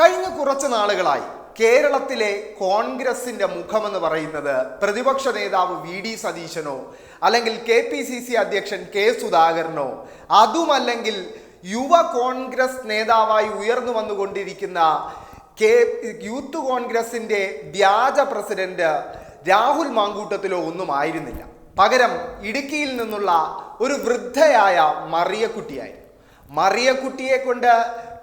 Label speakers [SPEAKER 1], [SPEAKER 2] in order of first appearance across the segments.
[SPEAKER 1] കഴിഞ്ഞ കുറച്ച് നാളുകളായി കേരളത്തിലെ കോൺഗ്രസിന്റെ മുഖമെന്ന് പറയുന്നത് പ്രതിപക്ഷ നേതാവ് വി ഡി സതീശനോ അല്ലെങ്കിൽ കെ പി സി സി അധ്യക്ഷൻ കെ സുധാകരനോ അതുമല്ലെങ്കിൽ യുവ കോൺഗ്രസ് നേതാവായി ഉയർന്നു വന്നുകൊണ്ടിരിക്കുന്ന കെ യൂത്ത് കോൺഗ്രസിന്റെ വ്യാജ പ്രസിഡന്റ് രാഹുൽ മാങ്കൂട്ടത്തിലോ ഒന്നും ആയിരുന്നില്ല പകരം ഇടുക്കിയിൽ നിന്നുള്ള ഒരു വൃദ്ധയായ മറിയക്കുട്ടിയായിരുന്നു. മറിയക്കുട്ടിയെ കൊണ്ട്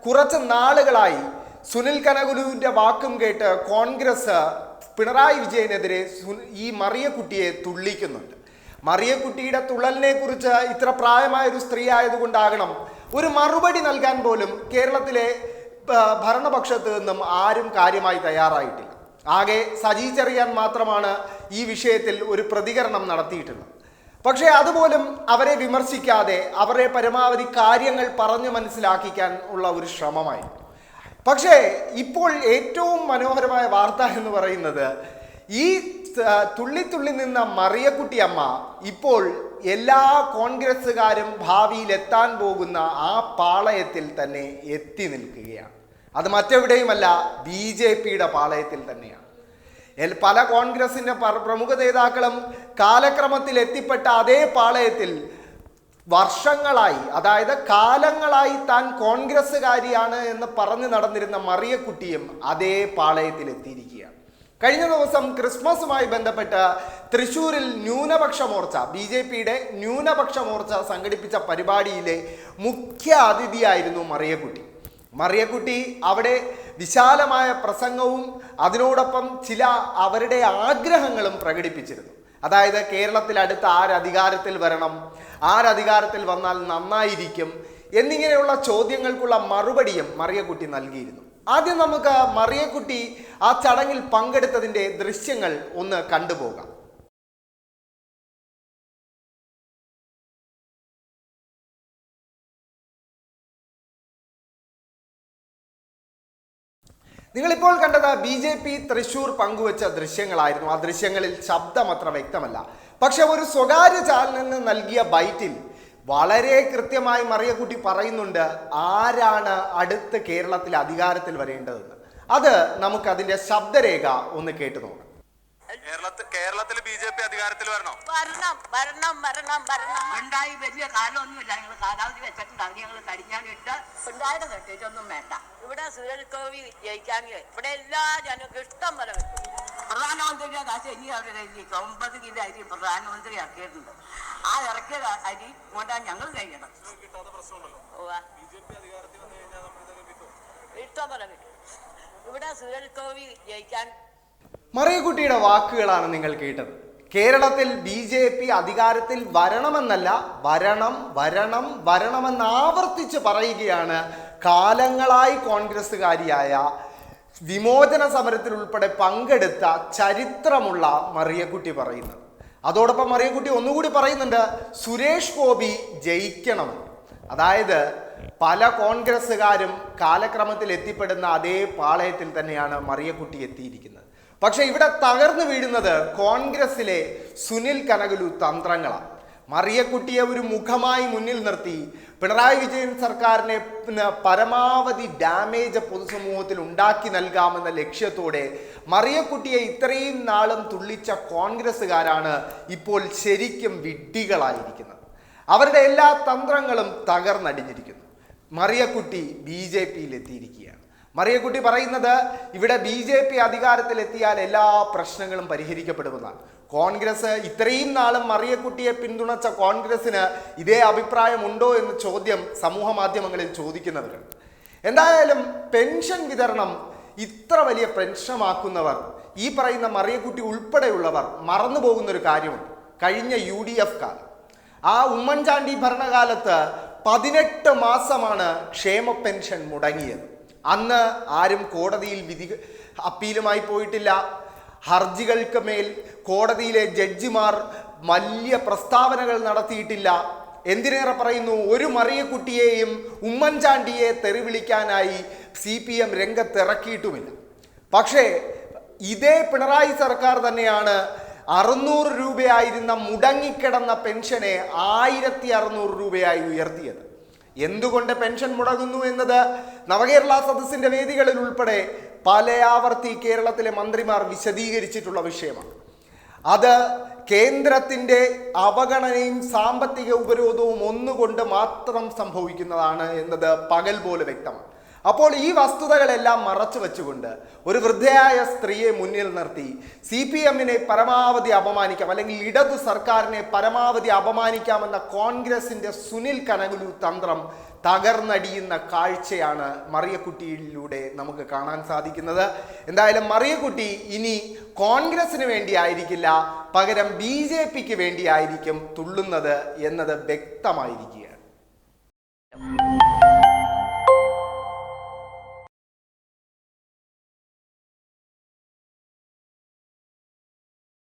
[SPEAKER 1] കുറച്ച് നാളുകളായി സുനിൽ കനകുലുവിന്റെ വാക്കും കേട്ട് കോൺഗ്രസ് പിണറായി വിജയനെതിരെ ഈ മറിയക്കുട്ടിയെ തുള്ളിക്കുന്നുണ്ട്. മറിയക്കുട്ടിയുടെ തുള്ളലിനെ കുറിച്ച് ഇത്ര പ്രായമായ ഒരു സ്ത്രീ ആയതുകൊണ്ടാകണം ഒരു മറുപടി നൽകാൻ പോലും കേരളത്തിലെ ഭരണപക്ഷത്ത് നിന്നും ആരും കാര്യമായി തയ്യാറായിട്ടില്ല. ആകെ സജി ചെറിയാൻ മാത്രമാണ് ഈ വിഷയത്തിൽ ഒരു പ്രതികരണം നടത്തിയിട്ടുള്ളത്. പക്ഷേ അതുപോലും അവരെ വിമർശിക്കാതെ അവരെ പരമാവധി കാര്യങ്ങൾ പറഞ്ഞു മനസ്സിലാക്കിക്കാൻ ഉള്ള ഒരു ശ്രമമായിരുന്നു. പക്ഷേ ഇപ്പോൾ ഏറ്റവും മനോഹരമായ വാർത്ത എന്ന് പറയുന്നത് ഈ തുള്ളി തുള്ളി നിന്ന മറിയക്കുട്ടി അമ്മ ഇപ്പോൾ എല്ലാ കോൺഗ്രസ്സുകാരും ഭാവിയിൽ എത്താൻ പോകുന്ന ആ പാളയത്തിൽ തന്നെ എത്തി നിൽക്കുകയാണ്. അത് മറ്റെവിടെയുമല്ല ബി ജെ പിയുടെ പാളയത്തിൽ തന്നെയാണ്. പല കോൺഗ്രസിന്റെ പ്രമുഖ നേതാക്കളും കാലക്രമത്തിൽ എത്തിപ്പെട്ട അതേ പാളയത്തിൽ വർഷങ്ങളായി അതായത് കാലങ്ങളായി താൻ കോൺഗ്രസ്സുകാരിയാണ് എന്ന് പറഞ്ഞു നടന്നിരുന്ന മറിയക്കുട്ടിയും അതേ പാളയത്തിലെത്തിയിരിക്കുകയാണ്. കഴിഞ്ഞ ദിവസം ക്രിസ്മസുമായി ബന്ധപ്പെട്ട് തൃശൂരിൽ ന്യൂനപക്ഷ മോർച്ച ബി ജെ പിയുടെ ന്യൂനപക്ഷ മോർച്ച സംഘടിപ്പിച്ച പരിപാടിയിലെ മുഖ്യ അതിഥിയായിരുന്നു മറിയക്കുട്ടി. മറിയക്കുട്ടി അവിടെ വിശാലമായ പ്രസംഗവും അതിനോടൊപ്പം ചില അവരുടെ ആഗ്രഹങ്ങളും പ്രകടിപ്പിച്ചിരുന്നു. അതായത് കേരളത്തിൽ അടുത്ത് ആരധികാരത്തിൽ വരണം? ആരധികാരത്തിൽ വന്നാൽ നന്നായിരിക്കും? എന്നിങ്ങനെയുള്ള ചോദ്യങ്ങൾക്കുള്ള മറുപടിയും മറിയക്കുട്ടി നൽകിയിരുന്നു. ആദ്യം നമുക്ക് മറിയക്കുട്ടി ആ ചടങ്ങിൽ പങ്കെടുത്തതിന്റെ ദൃശ്യങ്ങൾ ഒന്ന് കണ്ടുപോകാം. നിങ്ങളിപ്പോൾ കണ്ടത് ബി ജെ പി തൃശൂർ പങ്കുവച്ച ദൃശ്യങ്ങളായിരുന്നു. ആ ദൃശ്യങ്ങളിൽ ശബ്ദം അത്ര വ്യക്തമല്ല. പക്ഷെ ഒരു സ്വകാര്യ ചാനലിന് നൽകിയ ബൈറ്റിൽ വളരെ കൃത്യമായി മറിയക്കുട്ടി പറയുന്നുണ്ട് ആരാണ് അടുത്ത് കേരളത്തിൽ അധികാരത്തിൽ വരേണ്ടതെന്ന്. അത് നമുക്ക് അതിന്റെ ശബ്ദരേഖ ഒന്ന് കേട്ടു നോക്കാം.
[SPEAKER 2] കേരളത്തിൽ കേരളത്തിൽ ബി ജെ പി അധികാരത്തിൽ വരണോ?
[SPEAKER 3] വരണം വരണം വരണം വരണം.
[SPEAKER 4] ഉണ്ടായി വലിയ കാലമൊന്നുമില്ല. ഞങ്ങൾ കാലാവധി വെച്ചിട്ടുണ്ട്. അത് ഞങ്ങൾ കരിഞ്ഞാനിട്ട്
[SPEAKER 3] ഉണ്ടായത് കെട്ടിച്ചൊന്നും വേണ്ട. ഇവിടെ സുരേഷ് കോവി ജയിക്കാൻ ഇവിടെ എല്ലാ ജനങ്ങൾക്കും ഇഷ്ടം പോലെ കിട്ടും.
[SPEAKER 4] പ്രധാനമന്ത്രിയുടെ കാശ് ഇനി അവരുടെ കയ്യിൽ ഒമ്പത് കിലോ അരി പ്രധാനമന്ത്രി ഇറക്കിയിട്ടുണ്ട്. ആ ഇറക്കിയ അരി കൊണ്ടാ ഞങ്ങൾ കഴിയണം.
[SPEAKER 3] ഇഷ്ടം പോലെ കിട്ടും. ഇവിടെ സുരേഷ് കോവി ജയിക്കാൻ
[SPEAKER 1] മറിയക്കുട്ടിയുടെ വാക്കുകളാണ് നിങ്ങൾ കേട്ടത്. കേരളത്തിൽ ബി ജെ പി അധികാരത്തിൽ വരണമെന്നല്ല വരണം വരണം വരണമെന്ന് ആവർത്തിച്ച് പറയുകയാണ് കാലങ്ങളായി കോൺഗ്രസ്സുകാരിയായ വിമോചന സമരത്തിൽ ഉൾപ്പെടെ പങ്കെടുത്ത ചരിത്രമുള്ള മറിയക്കുട്ടി പറയുന്നത്. അതോടൊപ്പം മറിയക്കുട്ടി ഒന്നുകൂടി പറയുന്നുണ്ട് സുരേഷ് ഗോപി ജയിക്കണം അതായത് പല കോൺഗ്രസ്സുകാരും കാലക്രമത്തിൽ എത്തിപ്പെടുന്ന അതേ പാളയത്തിൽ തന്നെയാണ് മറിയക്കുട്ടി എത്തിയിരിക്കുന്നത്. പക്ഷെ ഇവിടെ തകർന്നു വീഴുന്നത് കോൺഗ്രസിലെ സുനിൽ കനകലു തന്ത്രങ്ങളാണ് മറിയക്കുട്ടിയെ ഒരു മുഖമായി മുന്നിൽ നിർത്തി പിണറായി വിജയൻ സർക്കാരിനെ പരമാവധി ഡാമേജ് പൊതുസമൂഹത്തിൽ ഉണ്ടാക്കി നൽകാമെന്ന ലക്ഷ്യത്തോടെ മറിയക്കുട്ടിയെ ഇത്രയും നാളും തുള്ളിച്ച കോൺഗ്രസ്സുകാരാണ് ഇപ്പോൾ ശരിക്കും വിഡ്ഢികളായിരിക്കുന്നത്. അവരുടെ എല്ലാ തന്ത്രങ്ങളും തകർന്നടിഞ്ഞിരിക്കുന്നു. മറിയക്കുട്ടി ബി ജെ പിയിൽ എത്തിയിരിക്കുകയാണ് മറിയക്കുട്ടി പറയുന്നത് ഇവിടെ ബി ജെ പി അധികാരത്തിലെത്തിയാൽ എല്ലാ പ്രശ്നങ്ങളും പരിഹരിക്കപ്പെടുമെന്നാണ്. കോൺഗ്രസ് ഇത്രയും നാളും മറിയക്കുട്ടിയെ പിന്തുണച്ച കോൺഗ്രസിന് ഇതേ അഭിപ്രായമുണ്ടോ എന്ന ചോദ്യം സമൂഹ മാധ്യമങ്ങളിൽ ചോദിക്കുന്നവരുണ്ട്. എന്തായാലും പെൻഷൻ വിതരണം ഇത്ര വലിയ പ്രശ്നമാക്കുന്നവർ ഈ പറയുന്ന മറിയക്കുട്ടി ഉൾപ്പെടെയുള്ളവർ മറന്നു പോകുന്ന ഒരു കാര്യമുണ്ട്. കഴിഞ്ഞ യു ഡി എഫ് കാലം. ആ ഉമ്മൻചാണ്ടി ഭരണകാലത്ത് പതിനെട്ട് മാസമാണ് ക്ഷേമ പെൻഷൻ മുടങ്ങിയത്. അന്ന് ആരും കോടതിയിൽ വിധി അപ്പീലുമായി പോയിട്ടില്ല. ഹർജികൾക്ക് മേൽ കോടതിയിലെ ജഡ്ജിമാർ വലിയ പ്രസ്താവനകൾ നടത്തിയിട്ടില്ല. എന്തിനേറെ പറയുന്നു? ഒരു മറിയക്കുട്ടിയെയും ഉമ്മൻചാണ്ടിയെ തെറിവിളിക്കാനായി സി പി എം രംഗത്തിറക്കിയിട്ടുമില്ല. പക്ഷേ ഇതേ പിണറായി സർക്കാർ തന്നെയാണ് അറുന്നൂറ് രൂപയായിരുന്ന മുടങ്ങിക്കിടന്ന പെൻഷനെ ആയിരത്തി അറുന്നൂറ് രൂപയായി ഉയർത്തിയത്. എന്തുകൊണ്ട് പെൻഷൻ മുടങ്ങുന്നു എന്നത് നവകേരള സദസ്സിന്റെ വേദികളിൽ ഉൾപ്പെടെ പലയാവർത്തി കേരളത്തിലെ മന്ത്രിമാർ വിശദീകരിച്ചിട്ടുള്ള വിഷയമാണ്. അത് കേന്ദ്രത്തിന്റെ അവഗണനയും സാമ്പത്തിക ഉപരോധവും ഒന്നുകൊണ്ട് മാത്രം സംഭവിക്കുന്നതാണ് എന്നത് പകൽ പോലെ വ്യക്തമാണ്. അപ്പോൾ ഈ വസ്തുതകളെല്ലാം മറച്ചു വെച്ചുകൊണ്ട് ഒരു വൃദ്ധയായ സ്ത്രീയെ മുന്നിൽ നിർത്തി സി പി എമ്മിനെ പരമാവധി അപമാനിക്കാം അല്ലെങ്കിൽ ഇടതു സർക്കാരിനെ പരമാവധി അപമാനിക്കാമെന്ന കോൺഗ്രസിന്റെ സുനിൽ കനകുലു തന്ത്രം തകർന്നടിയുന്ന കാഴ്ചയാണ് മറിയക്കുട്ടിയിലൂടെ നമുക്ക് കാണാൻ സാധിക്കുന്നത്. എന്തായാലും മറിയക്കുട്ടി ഇനി കോൺഗ്രസിന് വേണ്ടിയായിരിക്കില്ല പകരം ബി ജെ പിക്ക് വേണ്ടിയായിരിക്കും തുള്ളുന്നത് എന്നത് വ്യക്തമായിരിക്കുകയാണ്.